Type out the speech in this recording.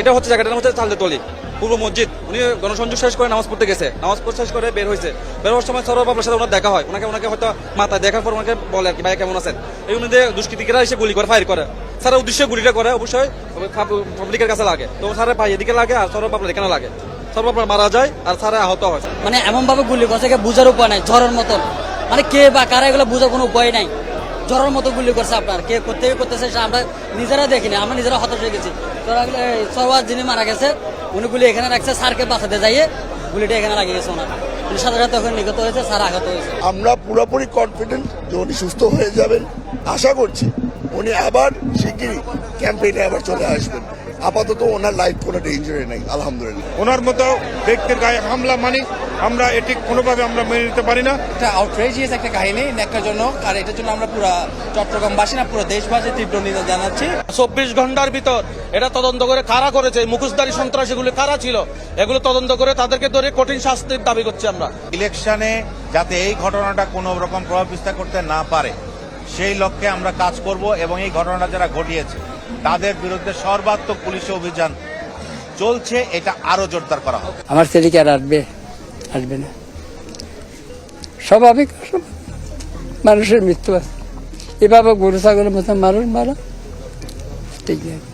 এটা হচ্ছে জায়গাটার হচ্ছে তাহলে তলি পূর্ব মসজিদ। উনি গণসংযোগ শেষ করে নামাজ পড়তে গেছে। নামাজ পড়তে শেষ করে বের হয়েছে। বের হওয়ার সময় সরব বাবুর সাথে ওনার দেখা হয়। ওনাকে ওনাকে হয়তো মাথায় দেখার পর ওনাকে বলে আর কি, ভাই, কেমন আছেন? এই উনি দুষ্কৃতিকেরা এসে গুলি করে ফায়ার করে। স্যার উদ্দেশ্যে গুলিটা করে, অবশ্যই পাবলিকের কাছে লাগে। তো স্যারের ভাই এদিকে লাগে আর সরব বাবুর এখানে লাগে। সরব বাবুর মারা যায় আর স্যারে আহত হয়। মানে এমন ভাবে গুলি করছে বুঝার উপায় নাই, ঝড়ের মতন। মানে কে বা কারা এগুলো বুঝার কোনো উপায় নাই। ঝড়ের মতো গুলি করছে আপনার। কে করতে করতেছে সেটা আমরা নিজেরা দেখিনি আমরা নিজেরা হতাশ হয়ে গেছি। সরওয়ার যিনি মারা গেছে উনি গুলি এখানে রাখছে স্যারকে বাঁচাতে যাইয়ে গুলিটা এখানে লাগিয়ে গেছে ওনার। উনি সাথে সাথে ওখানে হয়েছে স্যার আঘাত হয়েছে। আমরা পুরোপুরি কনফিডেন্ট যে উনি সুস্থ হয়ে যাবেন। আশা করছি উনি আবার শিগগিরই ক্যাম্পেইনে আবার চলে আসবেন। আপাতত ওনার লাইফ কোনো ডেঞ্জারে নেই আলহামদুলিল্লাহ। ওনার মতো ব্যক্তির গায়ে হামলা মানি আমরা এটি কোনোভাবে আমরা মেনে নিতে পারি না। একটা আউটরেজিয়াস একটা কাহিনী ন্যাক্কারজনক আর এটার জন্য আমরা পুরো চট্টগ্রামবাসী না পুরো দেশবাসী তীব্র নিন্দা জানাচ্ছি। চব্বিশ ঘণ্টার ভিতর এটা তদন্ত করে কারা করেছে? মুখোশধারী সন্ত্রাসীগুলো কারা ছিল? এগুলো তদন্ত করে তাদেরকে ধরে কঠিন শাস্তির দাবি করছি আমরা। ইলেকশনে যাতে এই ঘটনাটা কোনো রকম প্রভাব বিস্তার করতে না পারে সেই লক্ষ্যে আমরা কাজ করব এবং এই ঘটনাটা যারা ঘটিয়েছে তাদের বিরুদ্ধে সর্বাত্মক পুলিশ অভিযান চলছে এটা আরও জোরদার করা হবে। আমার ছেলেকে আর আসবে। আসবে না। স্বাভাবিক মানুষের মৃত্যু আছে এভাবে গরু ছাগলের মতো মানুষ মারা ঠিক আছে